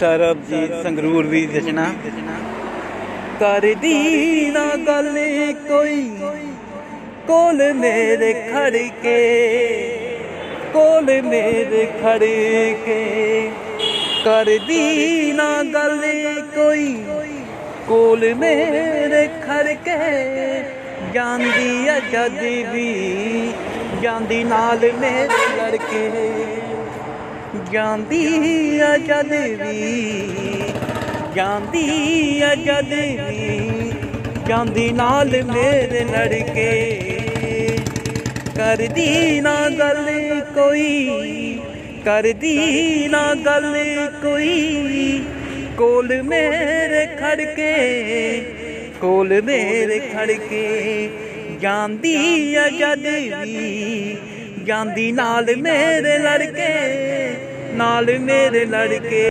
ਸਰਬਜੀਤ ਸੰਗਰੂਰ ਵੀ ਜਸ਼ਨਾ ਕਰਦੀ ਨਾ ਗੱਲ ਕੋਈ, ਕੋਲ ਮੇਰੇ ਖੜ ਕੇ ਕੋਲ ਮੇਰੇ ਖੜ ਕੇ ਕਰਦੀ ਨਾ ਗੱਲ ਕੋਈ, ਕੋਲ ਮੇਰੇ ਖੜ ਕੇ ਜਾਂਦੀ ਆ ਜਦ ਵੀ, ਜਾਂਦੀ ਨਾਲ ਮੇਰੇ ਲੜਕੇ। ਜਾਂਦੀ ਆ ਜਦ ਵੀ, ਜਾਂਦੀ ਆ ਜਦ ਵੀ, ਜਾਂਦੀ ਨਾਲ ਮੇਰੇ ਲੜਕੇ। ਕਰਦੀ ਨਾ ਗੱਲ ਕੋਈ, ਕਰਦੀ ਨਾ ਗੱਲ ਕੋਈ। ਕੋਲ ਮੇਰੇ ਖੜ ਕੇ ਕੋਲ ਮੇਰੇ ਖੜਕੇ। ਜਾਂਦੀ ਆ ਜਦ ਵੀ, ਜਾਂਦੀ ਨਾਲ ਮੇਰੇ ਲੜਕੇ। ਨਾਲ ਮੇਰੇ ਲੜਕੇ